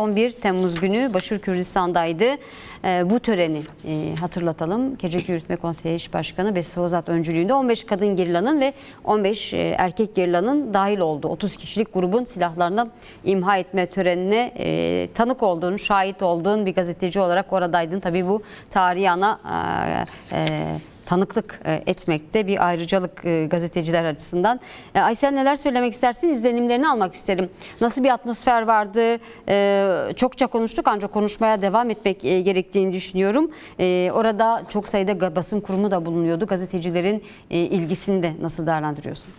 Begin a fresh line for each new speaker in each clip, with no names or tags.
11 Temmuz günü Başır Kürdistan'daydı. Ee, bu töreni e, hatırlatalım. Gece Yürütme Konseyi Eş Başkanı Besi Ozat öncülüğünde 15 kadın gerillanın ve 15 e, erkek gerillanın dahil olduğu 30 kişilik grubun silahlarını imha etme törenine e, tanık olduğun, şahit olduğun bir gazeteci olarak oradaydın. Tabii bu tarihi ana tanıklık e, etmekte bir ayrıcalık e, gazeteciler açısından. E, Aysel neler söylemek istersin? İzlenimlerini almak isterim. Nasıl bir atmosfer vardı? Çokça konuştuk ancak konuşmaya devam etmek gerektiğini düşünüyorum. Orada çok sayıda basın kurumu da bulunuyordu. Gazetecilerin ilgisini de nasıl değerlendiriyorsun?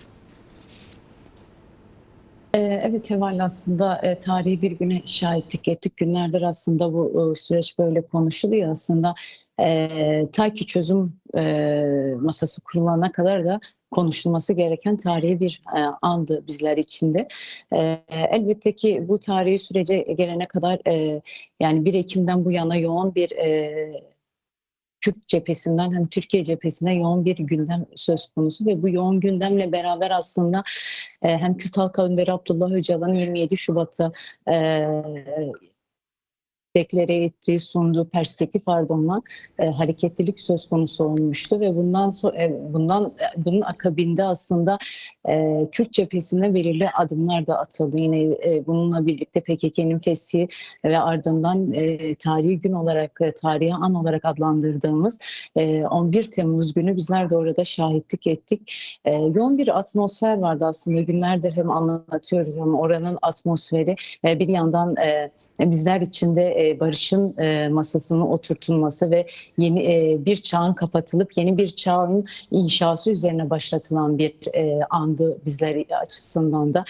Evet Heval aslında tarihi bir güne şahitlik ettik. Günlerdir aslında bu süreç böyle konuşuluyor aslında. E, ta ki çözüm e, masası kurulana kadar da konuşulması gereken tarihi bir e, andı bizler için de. E, elbette ki bu tarihi sürece gelene kadar e, yani 1 Ekim'den bu yana yoğun bir e, Kürt cephesinden hem Türkiye cephesine yoğun bir gündem söz konusu ve bu yoğun gündemle beraber aslında e, hem Kürt Halk Önderi Abdullah Öcalan 27 Şubat'ta e, deklare ettiği, sunduğu perspektif ardından e, hareketlilik söz konusu olmuştu ve bundan sonra bundan bunun akabinde aslında e, Kürt cephesine belirli adımlar da atıldı. Yine e, bununla birlikte PKK'nın fesli ve ardından e, tarihi gün olarak, e, tarihi an olarak adlandırdığımız e, 11 Temmuz günü bizler de orada şahitlik ettik. E, yoğun bir atmosfer vardı aslında günlerdir hem anlatıyoruz ama oranın atmosferi e, bir yandan e, bizler için de e, barışın e, masasının oturtulması ve yeni e, bir çağın kapatılıp yeni bir çağın inşası üzerine başlatılan bir andı bizler açısından da.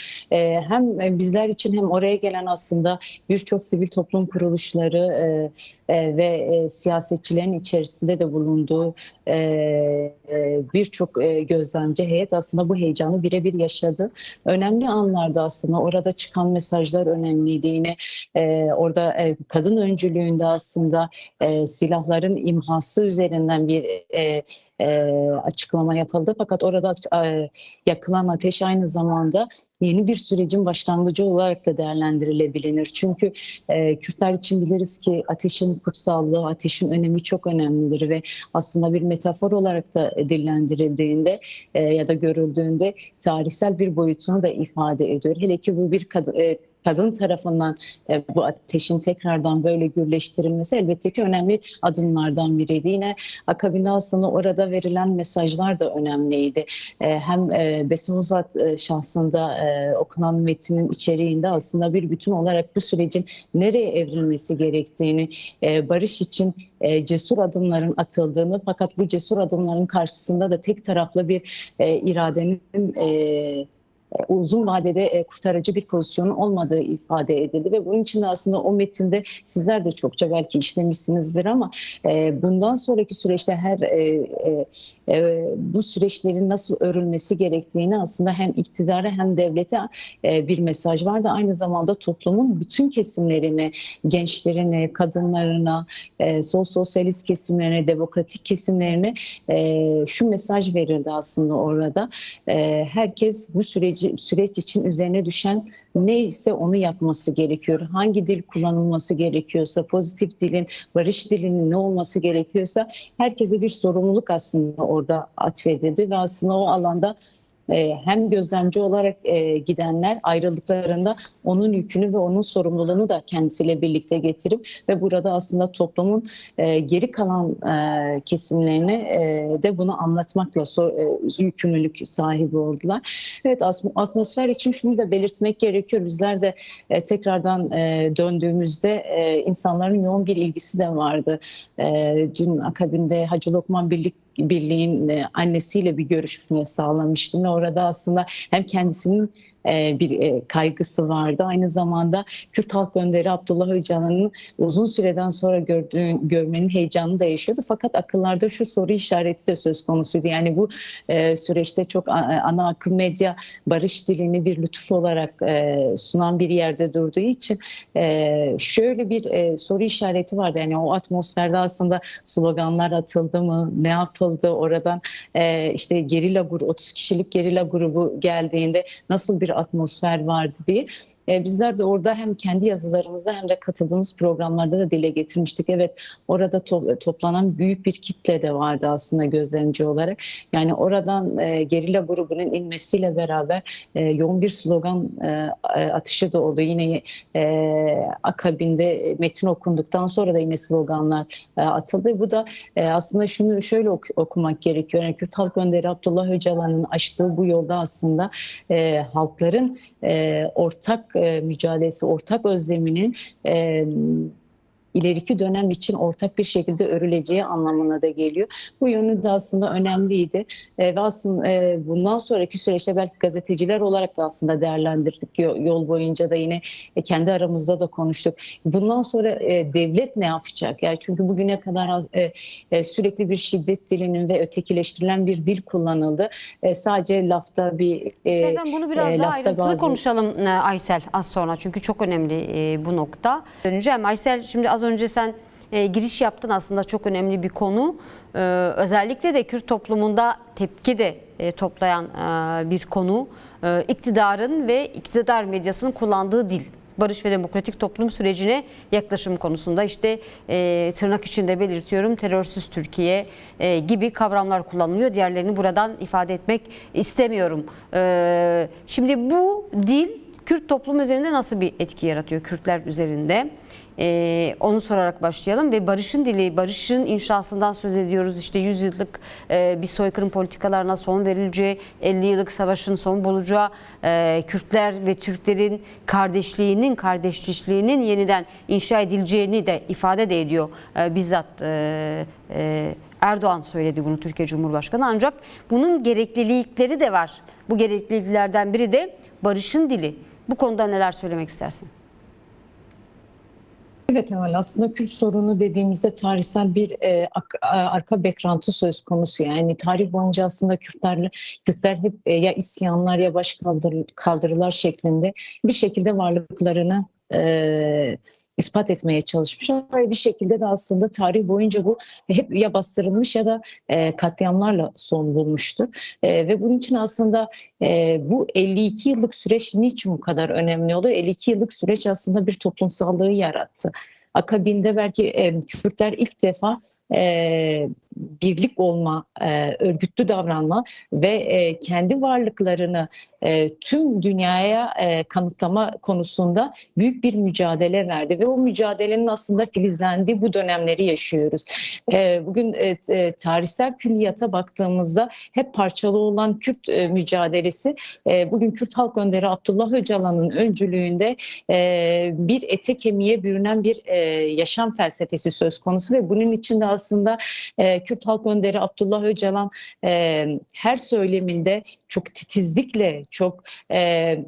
Hem bizler için hem oraya gelen aslında birçok sivil toplum kuruluşları ve siyasetçilerin içerisinde de bulunduğu birçok gözlemci heyet aslında bu heyecanı birebir yaşadı. Önemli anlarda aslında orada çıkan mesajlar önemliydi. Yine orada e, kadın öncülüğünde aslında e, silahların imhası üzerinden bir e, e, açıklama yapıldı. Fakat orada e, yakılan ateş aynı zamanda yeni bir sürecin başlangıcı olarak da değerlendirilebilir. Çünkü e, Kürtler için biliriz ki ateşin kutsallığı, ateşin önemi çok önemlidir ve aslında bir metafor olarak da dillendirildiğinde e, ya da görüldüğünde tarihsel bir boyutunu da ifade ediyor. Hele ki bu bir kadın e, kadın tarafından e, bu ateşin tekrardan böyle gürleştirilmesi elbette ki önemli adımlardan biriydi. Yine akabinde aslında orada verilen mesajlar da önemliydi. E, hem e, Besim Uzat e, şahsında e, okunan metinin içeriğinde aslında bir bütün olarak bu sürecin nereye evrilmesi gerektiğini, e, barış için e, cesur adımların atıldığını fakat bu cesur adımların karşısında da tek taraflı bir e, iradenin e, uzun vadede e, kurtarıcı bir pozisyonun olmadığı ifade edildi ve bunun için de aslında o metinde sizler de çokça belki işlemişsinizdir ama e, bundan sonraki süreçte her e, bu süreçlerin nasıl örülmesi gerektiğini aslında hem iktidara hem devlete bir mesaj vardı. Aynı zamanda toplumun bütün kesimlerine, gençlerine, kadınlarına, sol sosyalist kesimlerine, demokratik kesimlerine şu mesaj verildi aslında orada. Herkes bu süreci süreç için üzerine düşen neyse onu yapması gerekiyor. Hangi dil kullanılması gerekiyorsa, pozitif dilin, barış dilinin ne olması gerekiyorsa herkese bir sorumluluk aslında orada atfedildi ve aslında o alanda e, hem gözlemci olarak e, gidenler ayrıldıklarında onun yükünü ve onun sorumluluğunu da kendisiyle birlikte getirip ve burada aslında toplumun e, geri kalan e, kesimlerine de bunu anlatmakla so, yükümlülük sahibi oldular. Evet atmosfer için şunu da belirtmek gerekiyor. Bizler de tekrardan döndüğümüzde insanların yoğun bir ilgisi de vardı. Dün akabinde Hacı Lokman Birlik Birliği'nin e, annesiyle bir görüşme sağlamıştım orada aslında hem kendisinin bir e, kaygısı vardı. Aynı zamanda Kürt Halk Önderi Abdullah Öcalan'ın uzun süreden sonra gördüğü, görmenin heyecanı da yaşıyordu. Fakat akıllarda şu soru işareti de söz konusuydu. Yani bu e, süreçte çok ana akım medya barış dilini bir lütuf olarak sunan bir yerde durduğu için şöyle bir soru işareti vardı. Yani o atmosferde aslında sloganlar atıldı mı? Ne yapıldı? Oradan işte gerilla grubu, 30 kişilik gerilla grubu geldiğinde nasıl bir bir atmosfer vardı diye. E, bizler de orada hem kendi yazılarımızda hem de katıldığımız programlarda da dile getirmiştik. Evet orada to- toplanan büyük bir kitle de vardı aslında gözlemci olarak. Yani oradan e, gerilla grubunun inmesiyle beraber e, yoğun bir slogan e, atışı da oldu. Yine e, akabinde metin okunduktan sonra da yine sloganlar e, atıldı. Bu da e, aslında şunu şöyle ok- okumak gerekiyor. Yani Kürt Halk Önderi Abdullah Öcalan'ın açtığı bu yolda aslında e, halkların e, ortak e, mücadelesi, ortak özleminin e, ileriki dönem için ortak bir şekilde örüleceği anlamına da geliyor. Bu yönü de aslında önemliydi E, ve aslında e, bundan sonraki süreçte belki gazeteciler olarak da aslında değerlendirdik Yo- yol boyunca da yine e, kendi aramızda da konuştuk. Bundan sonra e, devlet ne yapacak? Yani çünkü bugüne kadar e, e, sürekli bir şiddet dilinin ve ötekileştirilen bir dil kullanıldı. E, sadece lafta bir e,
İstersen bunu biraz
e,
daha ayrıntılı
bazı-
konuşalım e, Aysel az sonra. Çünkü çok önemli e, bu nokta. Döneceğim. Aysel şimdi az önce sen e, giriş yaptın aslında çok önemli bir konu. E, özellikle de Kürt toplumunda tepki de e, toplayan bir konu. İktidarın ve iktidar medyasının kullandığı dil. Barış ve demokratik toplum sürecine yaklaşım konusunda işte e, tırnak içinde belirtiyorum terörsüz Türkiye e, gibi kavramlar kullanılıyor. Diğerlerini buradan ifade etmek istemiyorum. E, şimdi bu dil Kürt toplumu üzerinde nasıl bir etki yaratıyor Kürtler üzerinde? E, onu sorarak başlayalım ve barışın dili, barışın inşasından söz ediyoruz. İşte 100 yıllık e, bir soykırım politikalarına son verileceği, 50 yıllık savaşın son bulacağı, e, Kürtler ve Türklerin kardeşliğinin, kardeşliğinin yeniden inşa edileceğini de ifade de ediyor. E, bizzat e, e, Erdoğan söyledi bunu Türkiye Cumhurbaşkanı ancak bunun gereklilikleri de var. Bu gerekliliklerden biri de barışın dili. Bu konuda neler söylemek istersin?
Evet Emel aslında Kürt sorunu dediğimizde tarihsel bir e, ak- a- arka background'u söz konusu. Yani tarih boyunca aslında Kürtler, Kürtler hep e, ya isyanlar ya baş kaldır, kaldırılar şeklinde bir şekilde varlıklarını e, ispat etmeye çalışmışlar. Ve bir şekilde de aslında tarih boyunca bu hep ya bastırılmış ya da e, katliamlarla son bulmuştur. E, ve bunun için aslında e, bu 52 yıllık süreç niçin bu kadar önemli olur? 52 yıllık süreç aslında bir toplumsallığı yarattı. Akabinde belki e, Kürtler ilk defa e, birlik olma, e, örgütlü davranma ve e, kendi varlıklarını e, tüm dünyaya e, kanıtlama konusunda büyük bir mücadele verdi ve o mücadelenin aslında filizlendiği bu dönemleri yaşıyoruz. E, bugün e, e, tarihsel külliyata baktığımızda hep parçalı olan Kürt e, mücadelesi e, bugün Kürt Halk Önderi Abdullah Öcalan'ın öncülüğünde e, bir ete kemiğe bürünen bir e, yaşam felsefesi söz konusu ve bunun içinde aslında e, Kürt Halk Önderi Abdullah Öcalan e, her söyleminde çok titizlikle, çok e,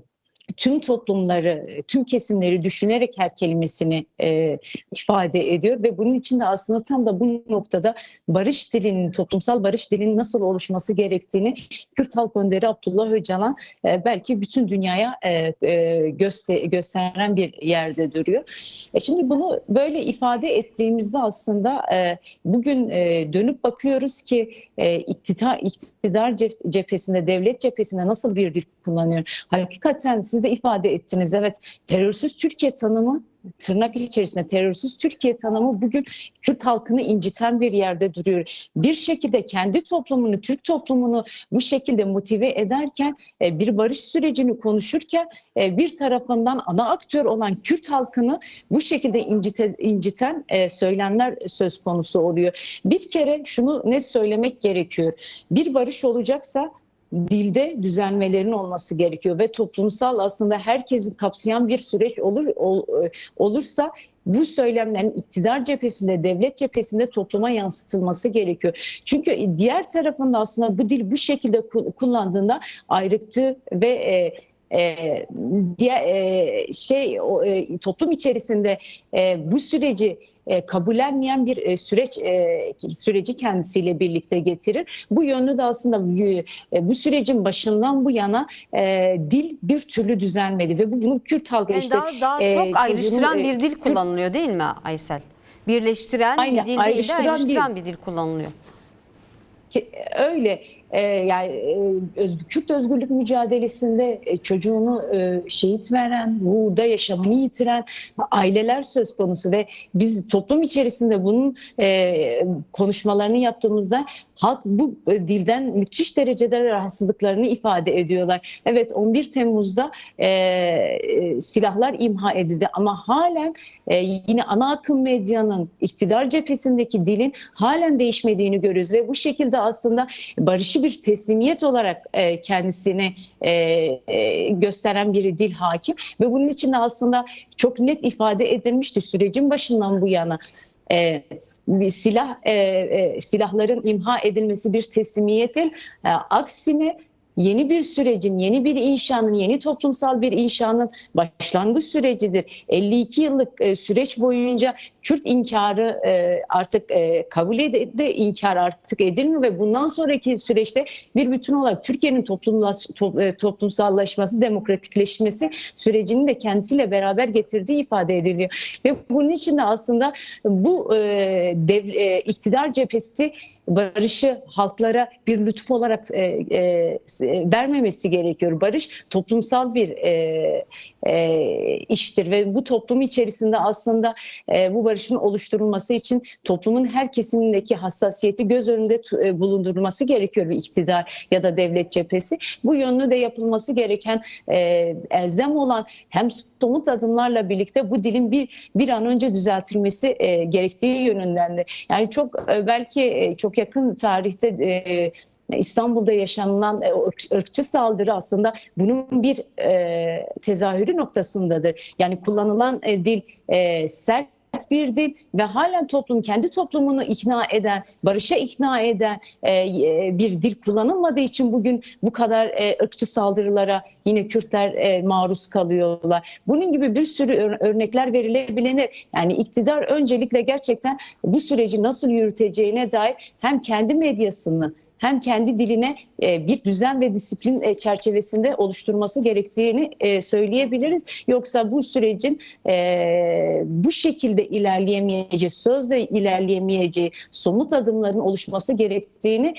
tüm toplumları, tüm kesimleri düşünerek her kelimesini e, ifade ediyor ve bunun için de aslında tam da bu noktada barış dilinin, toplumsal barış dilinin nasıl oluşması gerektiğini Kürt Halk Önderi Abdullah Öcalan e, belki bütün dünyaya e, e, göster- gösteren bir yerde duruyor. E, şimdi bunu böyle ifade ettiğimizde aslında e, bugün e, dönüp bakıyoruz ki e, iktidar, iktidar cep- cephesinde, devlet cephesinde nasıl bir dil kullanıyor? Hakikaten siz de ifade ettiniz. Evet terörsüz Türkiye tanımı tırnak içerisinde terörsüz Türkiye tanımı bugün Kürt halkını inciten bir yerde duruyor. Bir şekilde kendi toplumunu, Türk toplumunu bu şekilde motive ederken, e, bir barış sürecini konuşurken e, bir tarafından ana aktör olan Kürt halkını bu şekilde incite, inciten e, söylemler söz konusu oluyor. Bir kere şunu net söylemek gerekiyor. Bir barış olacaksa dilde düzenmelerin olması gerekiyor ve toplumsal aslında herkesi kapsayan bir süreç olur ol- olursa bu söylemlerin iktidar cephesinde, devlet cephesinde topluma yansıtılması gerekiyor. Çünkü diğer tarafında aslında bu dil bu şekilde ku- kullandığında ayrıkçı ve e, e, diğer e, şey o, e, toplum içerisinde e, bu süreci e, kabullenmeyen bir e, süreç e, süreci kendisiyle birlikte getirir. Bu yönlü de aslında e, bu sürecin başından bu yana e, dil bir türlü düzelmedi ve bu bunun Kürt halkı
Yani
işte
daha, daha
e,
çok ayrıştıran
e,
bir dil kullanılıyor değil mi Aysel? Birleştiren
Aynen,
bir dil değil de
ayrıştıran
ayrıştıran bir dil kullanılıyor.
Ki- öyle e, yani e, Kürt özgürlük mücadelesinde e, çocuğunu e, şehit veren, burada yaşamını yitiren aileler söz konusu ve biz toplum içerisinde bunun e, konuşmalarını yaptığımızda halk bu e, dilden müthiş derecede rahatsızlıklarını ifade ediyorlar. Evet 11 Temmuz'da e, e, silahlar imha edildi ama halen e, yine ana akım medyanın iktidar cephesindeki dilin halen değişmediğini görüyoruz ve bu şekilde aslında barışı bir teslimiyet olarak e, kendisini e, e, gösteren bir dil hakim ve bunun içinde aslında çok net ifade edilmişti sürecin başından bu yana. E, silah e, e, silahların imha edilmesi bir teslimiyet değil. E, aksine yeni bir sürecin, yeni bir inşanın, yeni toplumsal bir inşanın başlangıç sürecidir. 52 yıllık e, süreç boyunca Kürt inkarı e, artık e, kabul edildi, inkar artık edilmiyor ve bundan sonraki süreçte bir bütün olarak Türkiye'nin toplumsallaşması, demokratikleşmesi sürecini de kendisiyle beraber getirdiği ifade ediliyor. Ve bunun için de aslında bu iktidar cephesi barışı halklara bir lütuf olarak e, e, vermemesi gerekiyor. Barış toplumsal bir e, e, iştir ve bu toplum içerisinde aslında e, bu barışın oluşturulması için toplumun her kesimindeki hassasiyeti göz önünde e, bulundurulması gerekiyor bir iktidar ya da devlet cephesi. Bu yönlü de yapılması gereken e, elzem olan hem somut adımlarla birlikte bu dilin bir bir an önce düzeltilmesi e, gerektiği yönündendir. Yani çok e, belki e, çok yakın tarihte e, İstanbul'da yaşanılan e, ırkçı saldırı aslında bunun bir e, tezahürü noktasındadır. Yani kullanılan e, dil e, sert bir dil ve halen toplum kendi toplumunu ikna eden, barışa ikna eden e, bir dil kullanılmadığı için bugün bu kadar e, ırkçı saldırılara yine Kürtler e, maruz kalıyorlar. Bunun gibi bir sürü örnekler verilebilir. Yani iktidar öncelikle gerçekten bu süreci nasıl yürüteceğine dair hem kendi medyasını hem kendi diline e, bir düzen ve disiplin e, çerçevesinde oluşturması gerektiğini e, söyleyebiliriz. Yoksa bu sürecin bu şekilde ilerleyemeyeceği, sözle ilerleyemeyeceği somut adımların oluşması gerektiğini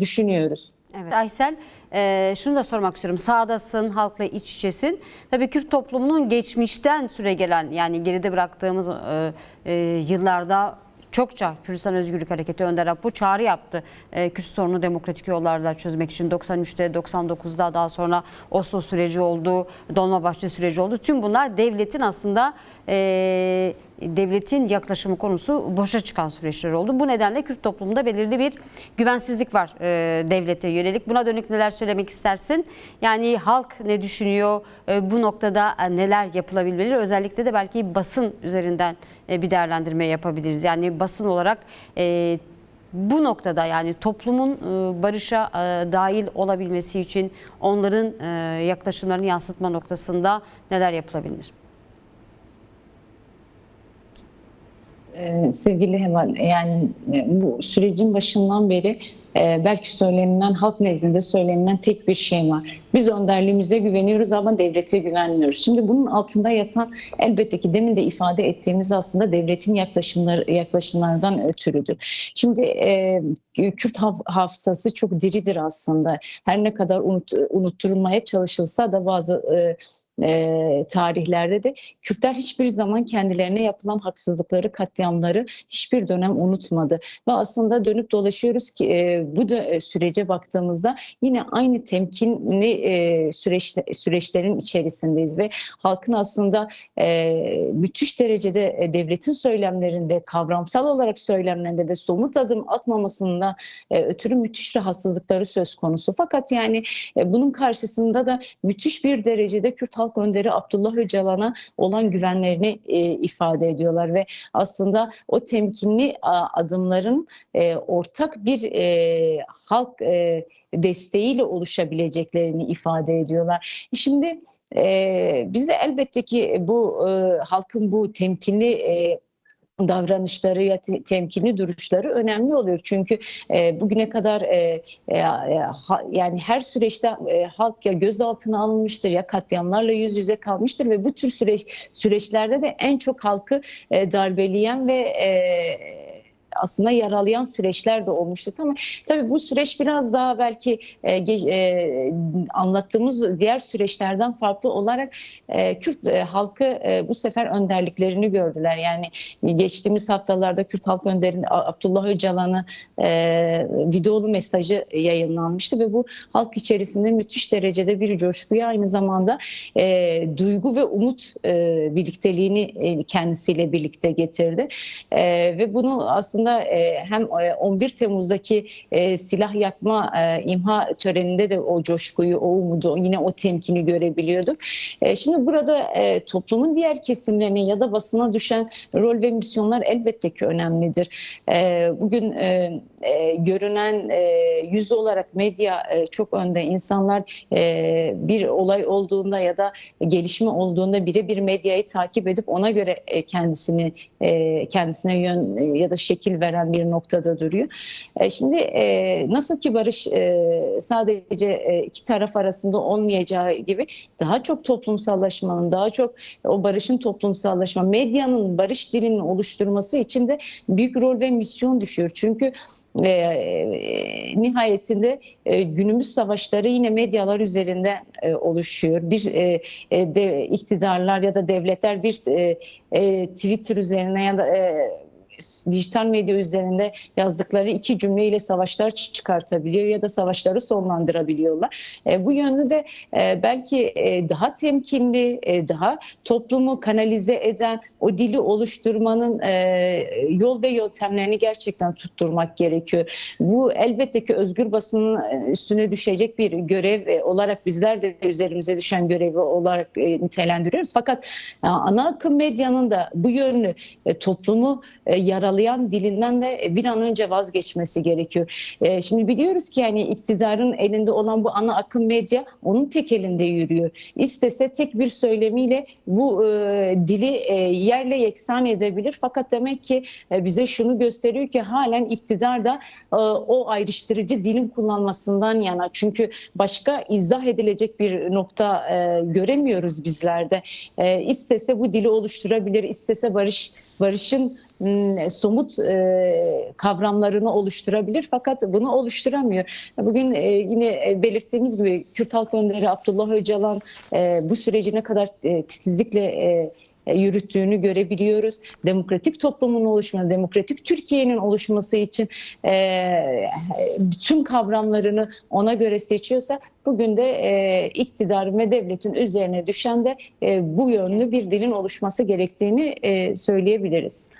düşünüyoruz.
Evet. Aysel e, şunu da sormak istiyorum. Sağdasın, halkla iç içesin. Tabii Kürt toplumunun geçmişten süre gelen yani geride bıraktığımız e, e, yıllarda çokça Kürdistan Özgürlük Hareketi Önder Apo çağrı yaptı. E, Kürt sorunu demokratik yollarla çözmek için 93'te 99'da daha sonra Oslo süreci oldu, Dolmabahçe süreci oldu. Tüm bunlar devletin aslında e, devletin yaklaşımı konusu boşa çıkan süreçler oldu. Bu nedenle Kürt toplumunda belirli bir güvensizlik var e, devlete yönelik. Buna dönük neler söylemek istersin? Yani halk ne düşünüyor? E, bu noktada e, neler yapılabilir? Özellikle de belki basın üzerinden bir değerlendirme yapabiliriz. Yani basın olarak e, bu noktada yani toplumun e, barışa e, dahil olabilmesi için onların e, yaklaşımlarını yansıtma noktasında neler yapılabilir?
Ee, sevgili Heval, yani e, bu sürecin başından beri e, belki söylenilen, halk nezdinde söylenilen tek bir şey var. Biz önderliğimize güveniyoruz ama devlete güvenmiyoruz. Şimdi bunun altında yatan elbette ki demin de ifade ettiğimiz aslında devletin yaklaşımları, yaklaşımlardan ötürüdür. Şimdi e, Kürt hafızası çok diridir aslında. Her ne kadar unut, unutturulmaya çalışılsa da bazı e, e, tarihlerde de Kürtler hiçbir zaman kendilerine yapılan haksızlıkları, katliamları hiçbir dönem unutmadı. Ve aslında dönüp dolaşıyoruz ki e, bu da e, sürece baktığımızda yine aynı temkinli e, süreç, süreçlerin içerisindeyiz ve halkın aslında e, müthiş derecede e, devletin söylemlerinde, kavramsal olarak söylemlerinde ve somut adım atmamasından e, ötürü müthiş rahatsızlıkları söz konusu. Fakat yani e, bunun karşısında da müthiş bir derecede Kürt halk önderi Abdullah Öcalan'a olan güvenlerini e, ifade ediyorlar ve aslında o temkinli adımların e, ortak bir e, halk e, desteğiyle oluşabileceklerini ifade ediyorlar. Şimdi e, biz de elbette ki bu e, halkın bu temkinli e, davranışları ya te- temkinli duruşları önemli oluyor. Çünkü e, bugüne kadar e, e, ha, yani her süreçte e, halk ya gözaltına alınmıştır ya katliamlarla yüz yüze kalmıştır ve bu tür süreç süreçlerde de en çok halkı e, darbeleyen ve e, aslında yaralayan süreçler de olmuştu. Ama tabii bu süreç biraz daha belki e, e, anlattığımız diğer süreçlerden farklı olarak e, Kürt e, halkı e, bu sefer önderliklerini gördüler. Yani geçtiğimiz haftalarda Kürt halk önderin Abdullah Öcalan'ı e, videolu mesajı yayınlanmıştı ve bu halk içerisinde müthiş derecede bir coşkuyu aynı zamanda e, duygu ve umut e, birlikteliğini e, kendisiyle birlikte getirdi. E, ve bunu aslında e, hem e, 11 Temmuz'daki e, silah yakma e, imha töreninde de o coşkuyu, o umudu, yine o temkini görebiliyorduk. E, şimdi burada e, toplumun diğer kesimlerine ya da basına düşen rol ve misyonlar elbette ki önemlidir. E, bugün e, e, görünen e, yüz olarak medya e, çok önde. İnsanlar e, bir olay olduğunda ya da gelişme olduğunda birebir medyayı takip edip ona göre e, kendisini e, kendisine yön e, ya da şekil veren bir noktada duruyor. E, şimdi e, nasıl ki barış e, sadece iki taraf arasında olmayacağı gibi daha çok toplumsallaşmanın, daha çok o barışın toplumsallaşma, medyanın barış dilini oluşturması için de büyük rol ve misyon düşüyor. Çünkü nihayetinde günümüz savaşları yine medyalar üzerinde oluşuyor. Bir iktidarlar ya da devletler bir Twitter üzerine ya da dijital medya üzerinde yazdıkları iki cümleyle savaşlar çı- çıkartabiliyor ya da savaşları sonlandırabiliyorlar. E, bu yönde de e, belki e, daha temkinli, e, daha toplumu kanalize eden, o dili oluşturmanın e, yol ve yöntemlerini gerçekten tutturmak gerekiyor. Bu elbette ki özgür basının e, üstüne düşecek bir görev e, olarak bizler de üzerimize düşen görevi olarak e, nitelendiriyoruz. Fakat ana akım medyanın da bu yönlü toplumu yaralayan dilinden de bir an önce vazgeçmesi gerekiyor. E, Şimdi biliyoruz ki yani iktidarın elinde olan bu ana akım medya onun tek elinde yürüyor. İstese tek bir söylemiyle bu e, dili e, yerle yeksan edebilir. Fakat demek ki e, bize şunu gösteriyor ki halen iktidar da e, o ayrıştırıcı dilin kullanmasından yana. Çünkü başka izah edilecek bir nokta e, göremiyoruz bizlerde. E, istese bu dili oluşturabilir, istese barış barışın m, somut e, kavramlarını oluşturabilir fakat bunu oluşturamıyor. Bugün e, yine e, belirttiğimiz gibi Kürt Halk Önderi Abdullah Öcalan e, bu süreci ne kadar e, titizlikle e, e, yürüttüğünü görebiliyoruz. Demokratik toplumun oluşması, demokratik Türkiye'nin oluşması için e, bütün kavramlarını ona göre seçiyorsa bugün de e, iktidarın ve devletin üzerine düşen de e, bu yönlü bir dilin oluşması gerektiğini e, söyleyebiliriz.